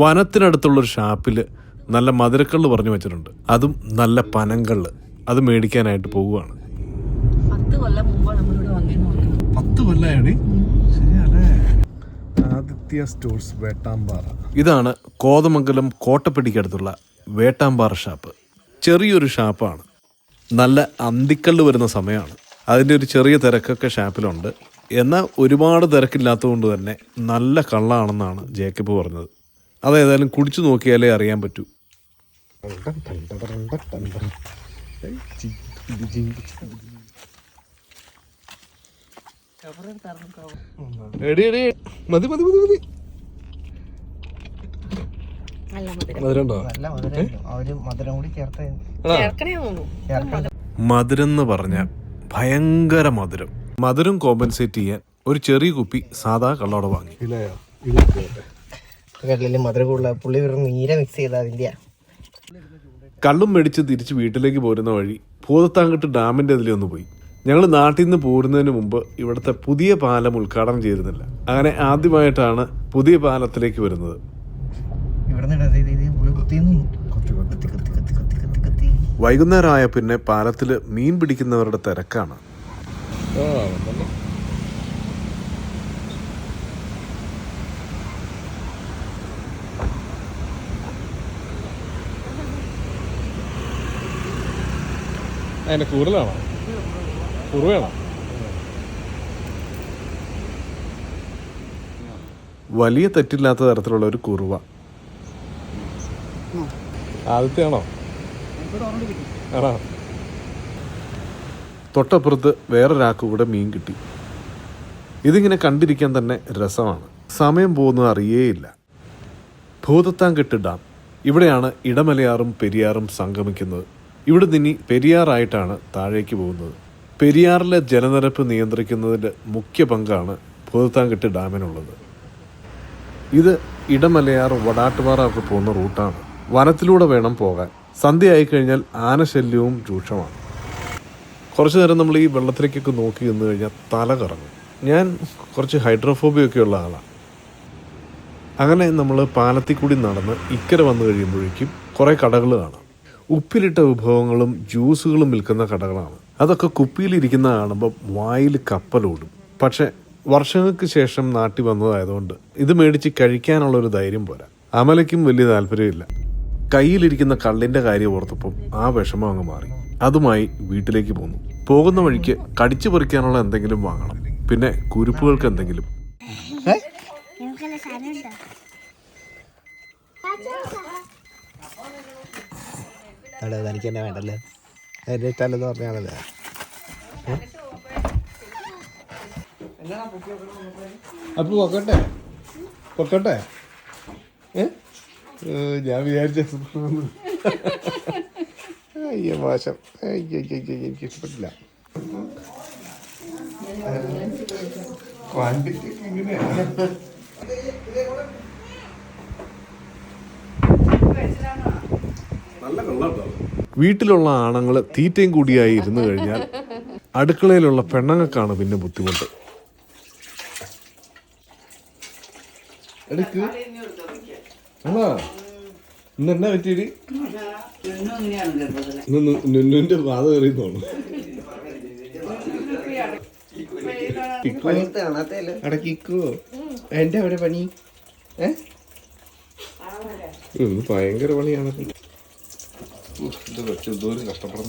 വനത്തിനടുത്തുള്ളൊരു ഷാപ്പിൽ നല്ല മധുരക്കള്ള് പറഞ്ഞു വെച്ചിട്ടുണ്ട്. അതും നല്ല പനങ്കൾ അത് മേടിക്കാനായിട്ട് പോവുകയാണ്. പത്ത് ആദിത്യ സ്റ്റോഴ്സ് വേട്ടാമ്പാറ. ഇതാണ് കോതമംഗലം കോട്ടപ്പെട്ടിക്കടുത്തുള്ള വേട്ടാമ്പാറ ഷാപ്പ്. ചെറിയൊരു ഷാപ്പാണ്. നല്ല അന്തിക്കള്ള് വരുന്ന സമയമാണ്. അതിന്റെ ഒരു ചെറിയ തിരക്കൊക്കെ ഷാപ്പിലുണ്ട്. എന്നാൽ ഒരുപാട് തിരക്കില്ലാത്തതുകൊണ്ട് തന്നെ നല്ല കള്ളാണെന്നാണ് ജേക്കബ് പറഞ്ഞത്. അതേതായാലും കുടിച്ചു നോക്കിയാലേ അറിയാൻ പറ്റൂ. എടി എടി. മതി മതി മതി മതി. മധുരം എന്ന് പറഞ്ഞ ഭയങ്കര മധുരം. മധുരം കോമ്പൻസേറ്റ് ചെയ്യാൻ ഒരു ചെറിയ കുപ്പി സാധാ കള്ളോടെ വാങ്ങി. കല്ലിൽ മധുര കൂടുതലാണ് പുള്ളി വെറും നീര മിക്സ് ചെയ്ത അതിന്റെ കള്ളും മേടിച്ച് തിരിച്ച് വീട്ടിലേക്ക് പോരുന്ന വഴി ഭൂതത്താങ്കട്ട് ഡാമിന്റെ അതിലെ ഒന്ന് പോയി. ഞങ്ങൾ നാട്ടിൽ നിന്ന് പോരുന്നതിന് മുമ്പ് ഇവിടുത്തെ പുതിയ പാലം ഉദ്ഘാടനം ചെയ്തിരുന്നില്ല. അങ്ങനെ ആദ്യമായിട്ടാണ് പുതിയ പാലത്തിലേക്ക് വരുന്നത്. വൈകുന്നേരമായ പിന്നെ പാലത്തിൽ മീൻ പിടിക്കുന്നവരുടെ തിരക്കാണ്. അതിന്റെ കൂടുതലാണോ കുറവാണോ വലിയ തെറ്റില്ലാത്ത തരത്തിലുള്ള ഒരു കുറുവ. ആദ്യത്തെ ആണോ? ആണോ? തൊട്ടപ്പുറത്ത് വേറൊരാൾക്ക് കൂടെ മീൻ കിട്ടി. ഇതിങ്ങനെ കണ്ടിരിക്കാൻ തന്നെ രസമാണ്. സമയം പോകുന്നത് അറിയേയില്ല. ഭൂതത്താൻകെട്ട് ഡാം. ഇവിടെയാണ് ഇടമലയാറും പെരിയാറും സംഗമിക്കുന്നത്. ഇവിടെ നിന്നി പെരിയാറായിട്ടാണ് താഴേക്ക് പോകുന്നത്. പെരിയാറിലെ ജലനിരപ്പ് നിയന്ത്രിക്കുന്നതിൽ മുഖ്യ പങ്കാണ് ഭൂതത്താൻകെട്ട് ഡാമിനുള്ളത്. ഇത് ഇടമലയാർ വടാട്ടുപാറ ഒക്കെ പോകുന്ന റൂട്ടാണ്. വനത്തിലൂടെ വേണം പോകാൻ. സന്ധ്യയായി കഴിഞ്ഞാൽ ആനശല്യവും രൂക്ഷമാണ്. കുറച്ച് നേരം നമ്മൾ ഈ വെള്ളത്തിലേക്കൊക്കെ നോക്കി നിന്ന് കഴിഞ്ഞാൽ തല കറങ്ങും. ഞാൻ കുറച്ച് ഹൈഡ്രോഫോബിയ ഒക്കെ ഉള്ള ആളാണ്. അങ്ങനെ നമ്മൾ പാലത്തിൽ കൂടി നടന്ന് ഇക്കരെ വന്നു കഴിയുമ്പോഴേക്കും കുറേ കടകൾ കാണാം. ഉപ്പിലിട്ട വിഭവങ്ങളും ജ്യൂസുകളും വിൽക്കുന്ന കടകളാണ്. അതൊക്കെ കുപ്പിയിലിരിക്കുന്ന കാണുമ്പോൾ വായിൽ കപ്പലോടും. പക്ഷെ വർഷങ്ങൾക്ക് ശേഷം നാട്ടിൽ വന്നതായതുകൊണ്ട് ഇത് മേടിച്ച് കഴിക്കാനുള്ള ഒരു ധൈര്യം പോരാ. അമലയ്ക്കും വലിയ താല്പര്യമില്ല. കയ്യിലിരിക്കുന്ന കള്ളിന്റെ കാര്യം ഓർത്തപ്പം ആ വിഷമം അങ്ങ് മാറി. അതുമായി വീട്ടിലേക്ക് പോന്നു. പോകുന്ന വഴിക്ക് കടിച്ചു പറിക്കാനുള്ള എന്തെങ്കിലും വാങ്ങണം. പിന്നെ കുരുപ്പുകൾക്ക് എന്തെങ്കിലും. അതെ തനിക്ക് തന്നെ വേണ്ടല്ലേ? എന്റെ ഇഷ്ടമല്ലെന്ന് പറഞ്ഞാണല്ലേ? അപ്പൊ പൊക്കട്ടെ? പൊക്കട്ടെ? ഞാൻ വിചാരിച്ച അയ്യോ മോശം. എനിക്ക് ഇഷ്ടപ്പെട്ടില്ല. ക്വാണ്ടിറ്റി ഇങ്ങനെയാ വീട്ടിലുള്ള ആണുങ്ങൾ തീറ്റയും കൂടിയായി ഇരുന്നു കഴിഞ്ഞാൽ അടുക്കളയിലുള്ള പെണ്ണുങ്ങൾക്കാണ് പിന്നെ ബുദ്ധിമുട്ട്. എടുക്ക്. ആണോ? ഇന്ന് എന്നാ പറ്റിയത്? ഇന്ന് നുന്നുവിന്റെ വാത കയറിയെന്നോളൂ കാണാത്തല്ലേ അടക്കിക്കോ എന്റെ അവിടെ പണി? ഏ? ഭയങ്കര പണിയാണ്. Dur, dur bakayım doğru yaptım bunu.